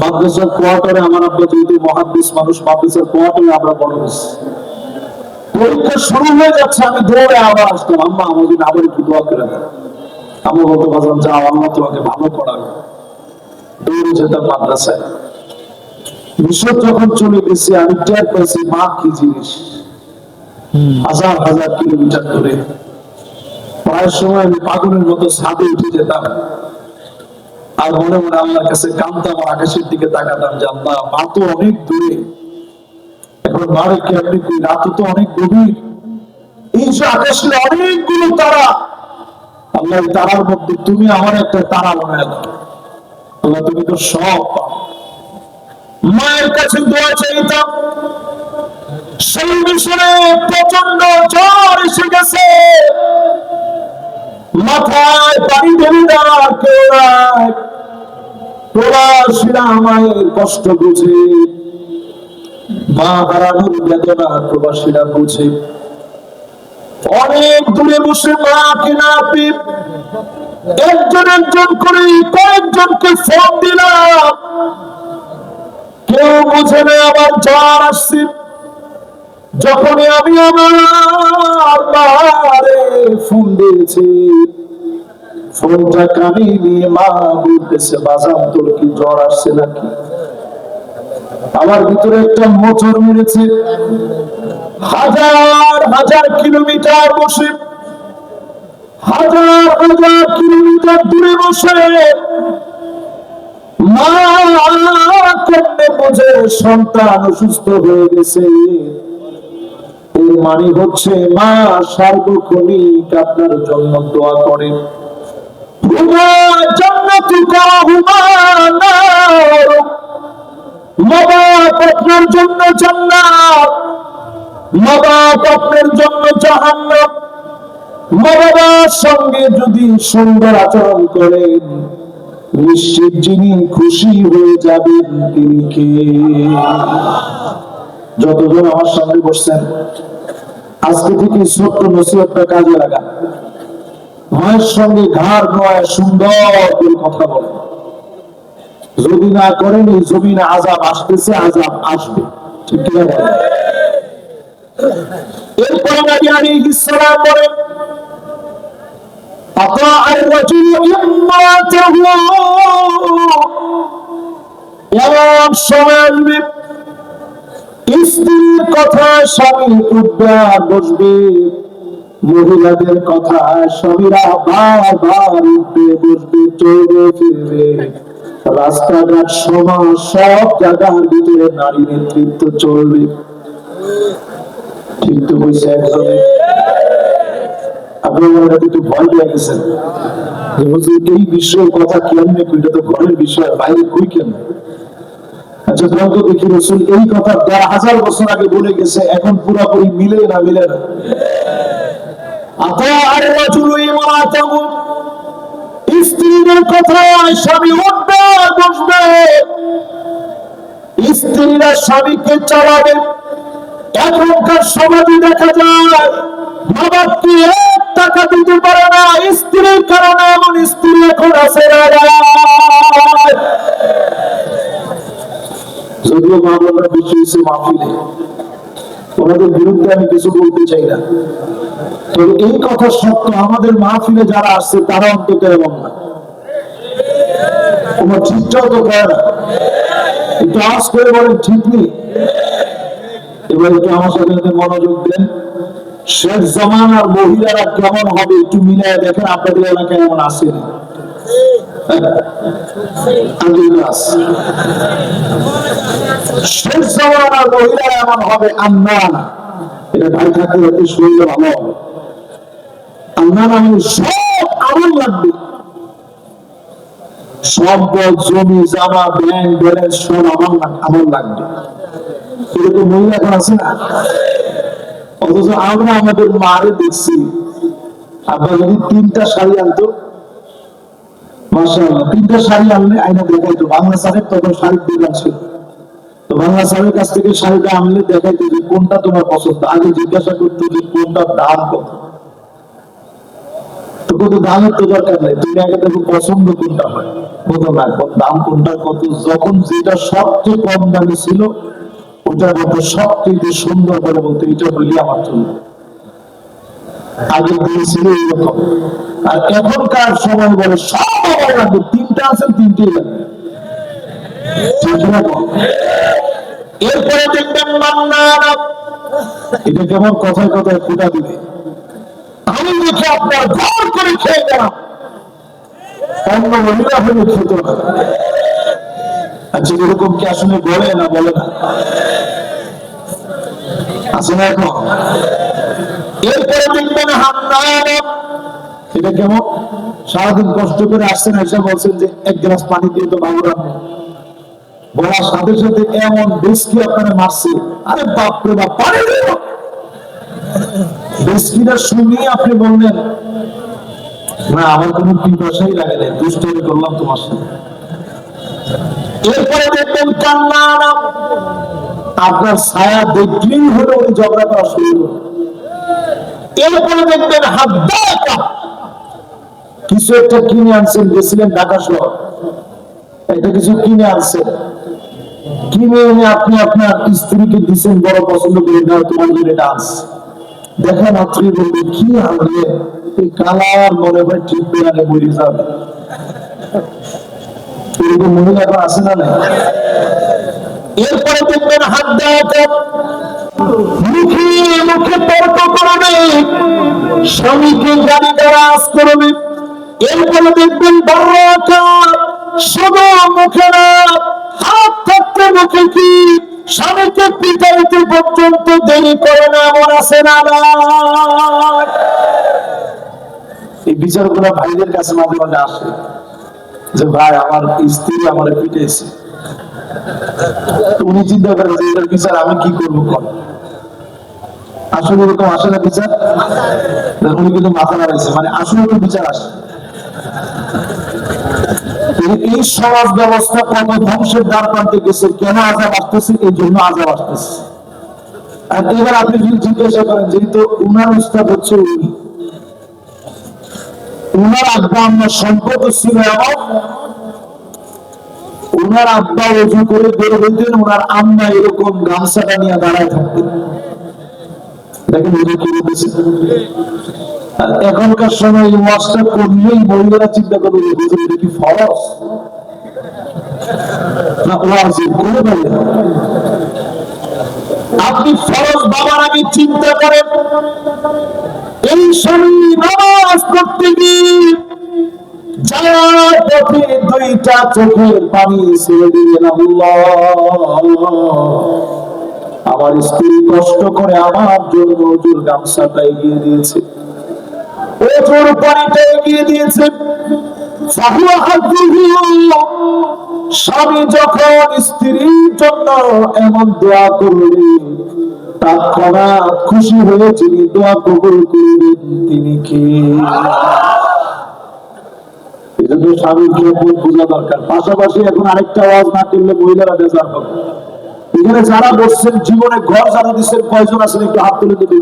মাদ্রাসার কোয়ার্টারে আমার আব্বা যেহেতু মহাদ্দেশ মানুষ মাদ্রাসার কোয়ার্টারে আমরা বড় হয়েছি পরীক্ষা শুরু হয়ে যাচ্ছে আমি দৌড়ে আবার আসতাম আম্মা জন্য আবার একটু দোয়া করে দেন। আমার বলতে পারলাম যাও আল্লাহ তোমাকে ভালো করাবে। দৌড়ে যেতাম মাদ্রাসায়। মিশর যখন চলে গেছি আমি টের পেয়েছি মা কি জিনিস? হাজার হাজার কিলোমিটার দূরে। প্রায় সময় আমি পাগলের মতো ছাদে উঠে যেতাম। আর মনে মনে আল্লাহর কাছে আর আকাশের দিকে তাকাতাম যে আল্লাহ, মা তো অনেক দূরে। এখন মারে কেমনি কই রাত তো অনেক গভীর। এই যে আকাশের অনেকগুলো তারা। আল্লাহ তারার মধ্যে তুমি আমার একটা তারা বানায় দাও। আল্লাহ, তুমি তো সব মায়ের কাছে দোয়া চাইতাম। সেই মিশনে প্রচণ্ড জ্বর এসে গেছে। মাথায় পানি দেওয়ার কেউ নাই প্রবাসীরা কষ্ট বুঝে। মা হারানোর বেদনা প্রবাসীরা বুঝে। অনেক দূরে বসে মাকে না পেয়ে একজন একজন করে কয়েকজনকে ফোন দিলাম। কেউ বুঝে না আবার জ্বর আসছে। যখনই আমি আমার মারে ফোন দিয়েছি আমার ভিতরে একটা মোচর মেরেছে। হাজার হাজার কিলোমিটার বসে, হাজার হাজার কিলোমিটার দূরে বসে সন্তান অসুস্থ হয়ে গেছে। এর মানে হচ্ছে মা সার্বক্ষণিক আপনার জন্য দোয়া করে। জন্য জন্য সঙ্গে যদি সুন্দর আচরণ করেন, নিশ্চিত যিনি খুশি হয়ে যাবেন তিনি কে? যতজন আমার সামনে বসছেন, আজকে থেকে ছোট্ট নসিহতটা কাজে লাগা। মায়ের সঙ্গে ঘাড় নোয়ায় সুন্দর করে কথা বলে যদি না করেন এই জমিনে আজাব আসতেছে আজাব আসবে ঠিক কিনা বলেন? এরপরে নবী আলাইহিস সালাম বলেন أطاع الرجل امرأته এমন সময় আসবে স্ত্রীর কথা স্বামী উঠবে আর বসবে মহিলাদের কথা স্বামীরা বারবার উঠবে বসবে চলবে ফিরবে। রাস্তাঘাট, সমাজ, সব জায়গার ভিতরে নারী নেতৃত্ব চলবে। ঠিক তো আপনার একটু ভয় পেয়ে গেছেন। এই বিষয়ের কথা কেমনে এটা তো বিষয় বাইরে কই কেমনে? আচ্ছা গ্রন্থ দেখি রসুল, এই কথা হাজার বছর আগে বলে গেছে, এখন পুরোপুরি মিলে না মিলে না? স্ত্রীদের স্বামী স্ত্রীরা স্বামীকে চালাবে। এখনকার সমাজে দেখা যায় টাকা দিতে পারে না, স্ত্রীর কারণে এমন আছে। যদিও আমি কিছু বলতে চাই না। এই কথা সত্য। আমাদের মাহফিলে যারা আসছে, তারা অন্তত এমন না। তো করে না। একটু করে বলেন, ঠিক নেই? এবার একটু আমার সাথে মনোযোগ দেন। শেখ জামান আর মহিলারা কেমন হবে একটু মিলিয়ে দেখেন, আপনাদের এলাকায় এমন আসে না? আগে নাস। শেখ জামান আর মহিলারা এমন হবে আন্নানা এটা ভাই থাকলে শরীরে ভালো হবে। আমাদের মারে দেখছি। আপনার যদি তিনটা শাড়ি আনতো মাসাল্লাহ তিনটা শাড়ি আনলে আইনা দেখাইতো, বাংলা সাহেব তখন শাড়ির দোকান ছিল। তো বাংলা সাহেবের কাছ থেকে শাড়িটা আনলে দেখাইতো যে কোনটা তোমার পছন্দ। আগে জিজ্ঞাসা করতো যে কোনটার দাম কত। দামের তো দরকার নেই তুমি আগে দেখো পছন্দ কোনটা হয়? প্রথম দাম কোনটা কত? যখন যেটা সবচেয়ে কম দামে ছিল সবচেয়ে সুন্দর করে বলতে এটা হইলে আমার জন্য। আগে দিনে ছিল এইরকম। আর এখনকার সময় বলে সব লাগবে, তিনটা আছে, তিনটেই লাগবে। বল? এরপরে দেখবেন এটা কেমন কথায় কথায় ফুটা দিবে। দেখে আপনার করে খেয়ে অন্য মহিলা হলে খেত না। আচ্ছা এরকম কি আসলে বলে না বলে না। না এখন? এরপরে দেখবেন এটা কেমন? সারাদিন কষ্ট করে আসছেন, এসে বলছেন যে এক গ্লাস পানি দিয়ে তো বাবু রাখব বলার সাথে সাথে এমন বেশকি আপনারা মারছে আরে বাপরে বাপ, পানি দিও শুনিয়ে আপনি বললেন না আমার কোনো লাগে করলাম তোমার সাথে। এরপরে দেখবেন কান্না আপনার ছায়া দেখলেই হলো উনি ঝগড়া করা শুরু। এরপরে দেখবেন হাত কিছু একটা কিনে আনছেন, গেছিলেন ঢাকা শহর। একটা কিছু কিনে আনছেন। কিনে এনে আপনি আপনার স্ত্রীকে দিচ্ছেন বড় পছন্দ করে, না, তোমার জন্য ডান্স দেখা মাত্রই বলবে, কি আনলে কালার মনে হয় ঠিক বেড়ালে মরে যাবে এরকম আছে না নাই? এরপরে দেখবেন হাত দেওয়া মুখে মুখে তর্ক করবে স্বামীকে গালি গালাজ করবে এরপরে দেখবেন বারোটা শুধু মুখে হাত থাকতে মুখে কি? স্বামীকে পিটাইতে পর্যন্ত দেরি করে না, এমন আছে না? এই বিচারগুলো ভাইদের কাছে মাঝে মাঝে আসে যে, ভাই, আমার স্ত্রী আমার পিটাইছে। উনি চিন্তা করেন যে, এটার বিচার আমি কি করব কর আসলে এরকম আসে না বিচার? উনি কিন্তু মাথা নাড়াইছে মানে আসলে বিচার আসে এই- সমাজ ব্যবস্থা কত ধ্বংসের দ্বার প্রান্তে গেছে, কেন আজাব আসতেছে? এই জন্য আজাব আসতেছে। আর এবার আপনি যদি জিজ্ঞাসা করেন, যেহেতু উনার উস্তাদ হচ্ছে উনি, উনার আব্বা আমার সম্পর্ক ছিল এমন ওনার আব্বা উজু করে বের হইতেন ওনার আম্মা এরকম গামছাটা নিয়ে দাঁড়ায় থাকতেন। দেখেন, উনি কি বলতেছে? আর এখনকার সময় ওয়াজটা করলেই মহিলারা চিন্তা করবে কি বললেন আপনি ফরজ বাবার আগে চিন্তা করেন। এই স্বামী নামাজ করতে গিয়ে দুইটা চোখের পানি ছেড়ে আমার স্ত্রী কষ্ট করে আমার জন্য ওজুর গামছাটা এগিয়ে দিয়েছে। ওজুর পানিটা এগিয়ে দিয়েছে। স্বামী যখন স্ত্রীর জন্য এমন দোয়া করবে তৎক্ষণাৎ খুশি হয়ে যিনি দোয়া কবুল করবেন তিনি কে? এজন্য খেদমত বোঝা দরকার। পাশাপাশি এখন আরেকটা আওয়াজ না করলে মহিলারা বেজার হবে। এখানে যারা বসছেন, জীবনে ঘর যারা দিচ্ছেন, কয়জন আছেন একটু হাত তুলে দেখি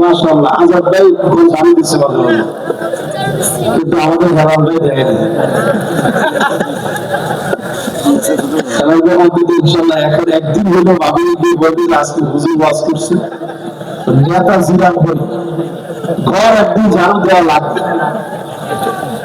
মাশাআল্লাহ, আজাদ ভাই কোন ঝাড়ু দিচ্ছে মাঝে কিন্তু আমাদের হারাম ভাই দেয় না একদিন হলো ভাবি ওয়াজ করছে। নেতা ঘর একদিন ঝাড়ু দেওয়া লাগবে।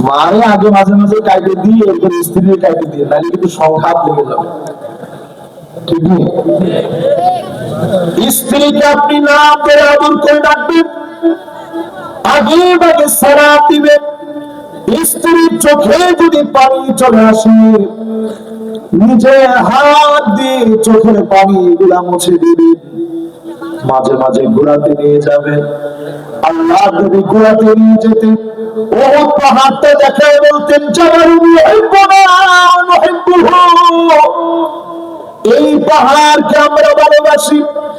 মারে আগে মাঝে মাঝে দিয়ে নাহলে কিন্তু সংঘাত লেগে যাবে। ঠিক স্ত্রীকে আপনি না করে আদর করে ডাকবেন আগে আগে সারা দিবেন স্ত্রীর চোখে যদি পানি চলে আসে নিজে হাত দিয়ে চোখের পানি গুলা মুছে দিবে। মাঝে মাঝে ঘোরাতে নিয়ে যাবে। আল্লাহ যদি ঘোরাতে নিয়ে যেতে, ও পাহাড়টা দেখে বলতেন এই পাহাড়কে আমরা ভালোবাসি।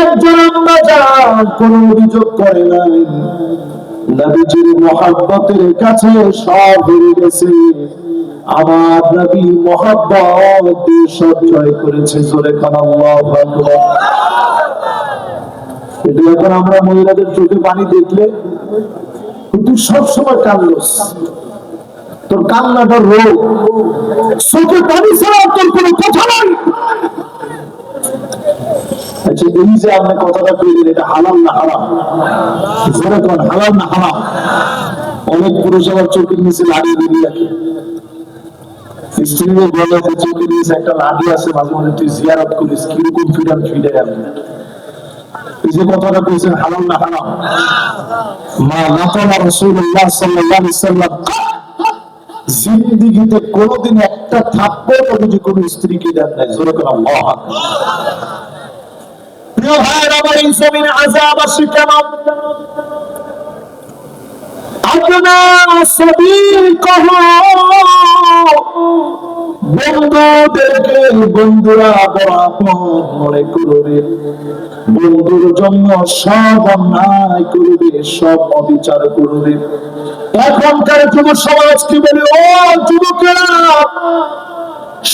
একজন কোন অভিযোগ করে নাই। নবীজির মহাব্বতের কাছে সব হেরে গেছে। আমার নবী মহাব্বত সব জয় করেছে, জোরে কিন্তু এখন আমরা মহিলাদের চোখে পানি দেখলে তুই সবসময় কান্দোস তোর কান্নাটা রোগ। চোখে পানি ছাড়া তোর কোনো কথা নাই। আচ্ছা এই যে আপনি কথাটা বললেন, এটা হালাল না হারাম? জোরে কোন হালাল না হারাম, অনেক পুরুষ আবার চোখের নিচে স্ত্রীও বলে যে চোখের নিচে একটা আছে, মাঝে মাঝে তুই জিয়ারত করিস, কীরকম ফিরে এই যে কথাটা হালাল না হারাম? মা আলাইহি সাল্লাম জিন্দিগিতে কোনোদিন একটা থাপ্পড় নবীজি কোন স্ত্রীকে দেন নাই জোরে করে আল্লাহু। বন্ধুদেরকে বন্ধুরা করবে। বন্ধুর জন্য সব অন্যায় করবে, সব অবিচার করবে। এখনকার যুব সমাজ কি বলে, ও যুবকেরা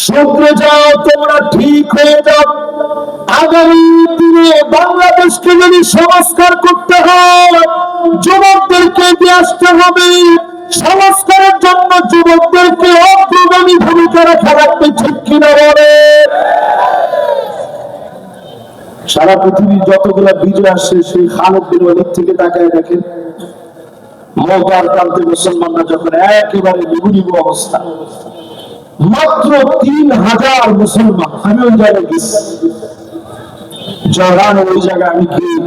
শুধরে যাও, তোমরা ঠিক হয়ে যাও। আগামী দিনে বাংলাদেশকে যদি সংস্কার করতে হয়, যুবকদেরকে এগিয়ে আসতে হবে। সংস্কারের জন্য যুবকদেরকে অগ্রগামী ভূমিকা রাখা লাগবে, ঠিক কিনা বলে? সারা পৃথিবীর যতগুলা বিজয় আসছে, সেই খালেদ বিন ওয়ালিদ থেকে তাকায় দেখেন, মৌকার প্রান্তে মুসলমানরা যখন একেবারে নিবু অবস্থা। মাত্র তিন হাজার মুসলমান। আমি ওই জায়গায় গেছি। জয়রান ওই জায়গায় আমি গিয়ে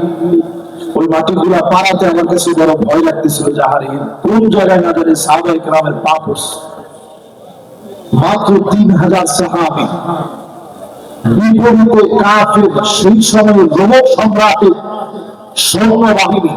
ওই মাটিগুলা পাড়াতে আমার কাছে বড় ভয় লাগতেছিল যাহারে কোন জায়গায় না জানি সাহাবাই গ্রামের পাপস মাত্র তিন হাজার সাহাবি। বিপরীতে কাফের, সেই সময় রোমক সম্রাটের সৈন্য বাহিনী